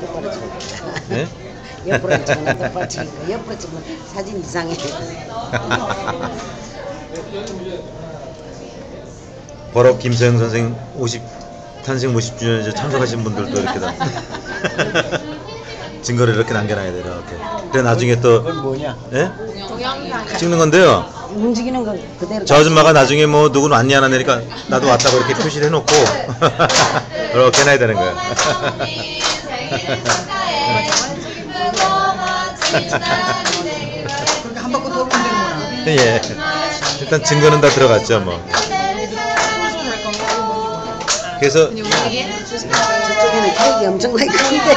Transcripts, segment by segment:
똑바로 찍어. 네? 옆으로 똑바로 찍고 옆으로 찍으면 사진 이상해. 버럭 김서영 선생 50 탄생 50주년에 참석하신 분들도 이렇게 다 증거를 이렇게 남겨놔야 돼요. 이렇게. 그래 나중에 또 그건 뭐냐? 예? 찍는 건데요. 움직이는 거 그대로. 저 아줌마가 나중에 뭐 누구는 왔냐 안 왔냐니까 나도 왔다고 이렇게 표시를 해놓고 이렇게 해놔야 되는 거야. 그렇게 한 바퀴 돌면 되는구나. 예. 일단 증거는 다 들어갔죠 뭐. 그래서 저쪽에는 케이크 엄청나게 큰데.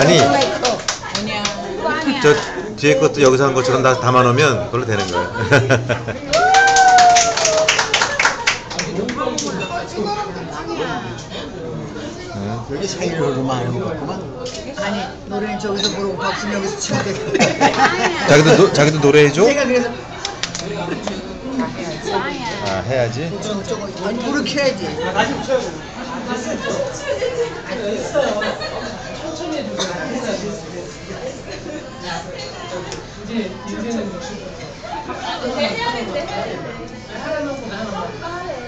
아니. 저 뒤에 것도 여기서 한 것처럼 다 담아놓으면 그걸로 되는 거예요. 응. 여기 사이로 많은 것 같구만. 아니, 노래는 저기서 부르고 박수는 여기서 치면 돼. 자기도 노, 자기도 노래해줘? 제가 그래서 아 해야지. 저거 저거 아니 불을 켜야지.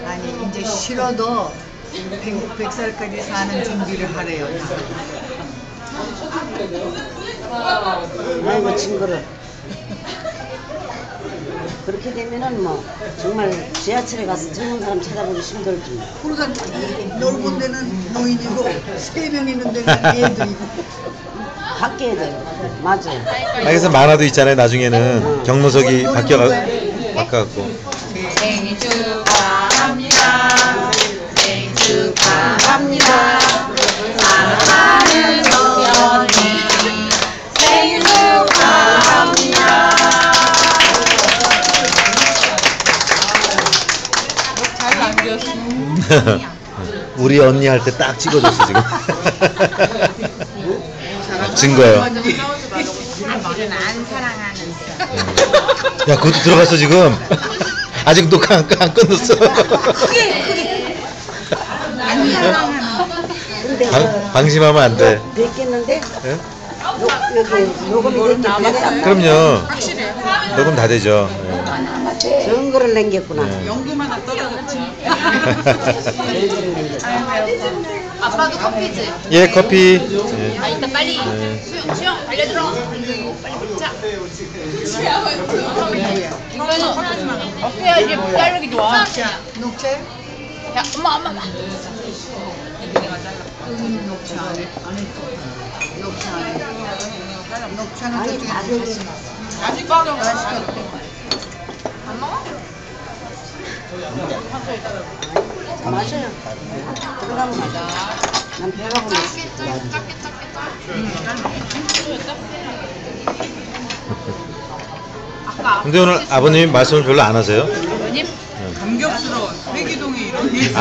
아니 이제 싫어도 백, 백 살까지 사는 준비를 하래요. 아이고 친구를. 그렇게 되면은 뭐 정말 지하철에 가서 젊은 사람 찾아보기 힘들지. 그러다 넓은 데는 노인이고 세 명 있는 데는 애들이고. 바뀌어야 돼요. 맞아. 아, 그래서 만화도 있잖아요. 나중에는 경로석이 바뀌어가 바꿔갖고. 생일 축하합니다. 생일 축하합니다. 사랑하는 소연이 생일 축하합니다. 잘 남겼어. 우리 언니 할 때 딱 찍어줬어 지금. 증거예요. 안 사랑하는 야 그것도 들어갔어 지금. 아직 녹화 안, 끝- 안 끝났어. 안 사랑하는 근데 방, 방심하면 안 돼. 그 됐겠는데? 예? 녹, 여기 녹음이 됐겠는데? 그럼요. 녹음 다 되죠. 증거를 남겼구나. 예. 연금 하나 떨어졌지. 증거를 남겼어. 아빠도 커피지. 예 커피. 예. 아 이따 빨리 네. 수영 수영 달려들어. 빨리 먹자. 이거는 해야지 자르기 좋아. 녹채? 야 엄마 엄마 엄마. 녹차 안에 안에 녹차 안에 녹차는 아니 저쪽에 다 되게 아직 빠져. 안 먹어? 맞아요. 들어가면 맞아. 난 배가 고팠어. 근데 오늘 아버님이 말씀을 별로 안 하세요? 아버님 감격스러워. 회기동에 이런 일.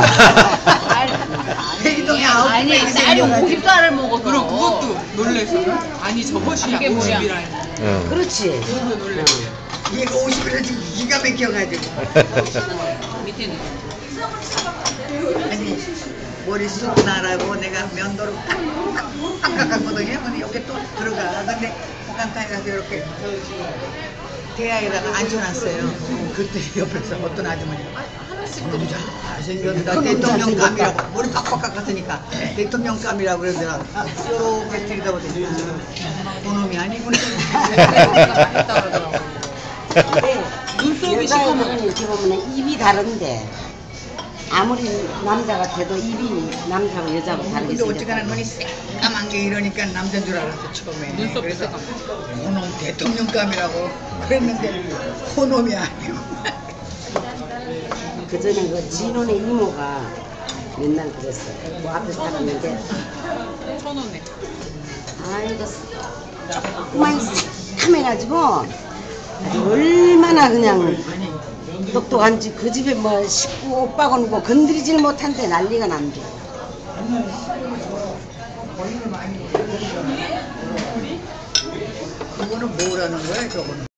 회기동에 아홉 아니 명이 쌀이 생겨가지고. 50살을 먹어서 그럼 그것도 놀래서. 아니 저것이 이게 뭐야? 50이라니. 응. 그렇지. 그것도 놀래서. 얘가 50이라 지금 기가 막혀가지고. 밑에는. 아니 머리숱 나라고 내가 면도를 팍팍 깎았거든요. 근데 여기 또 들어가. 근데 호감탕에 가서 이렇게 대야에다가 앉혀놨어요. 그때 옆에서 어떤 아주머니가 너무 잘생겼다. 대통령감이라고 머리 팍팍 깎았으니까 대통령감이라고 그러더라. 이렇게 들여다보더니 그놈이 아니구나. 근데 눈썹이 여자애들은 이렇게 보면 입이 다른데 아무리 남자 같아도 입이 남자하고 여자하고 다르게 근데 어쨌거나 생겼다. 눈이 새까만 게 이러니까 남자인 줄 알았어 처음에 눈썹 그래서 새까만. 그놈 대통령감이라고 그랬는데 그놈이 아니고 그전에 그 진원의 이모가 맨날 그랬어. 그 앞에서 살았는데 천 원에. 아이고 조그만 새카매가지고 얼마나 그냥 똑똑한지 그 집에 뭐 식구 오빠가 누고 건드리질 못한데 난리가 난대. 그거는 뭐라는 거야 저거는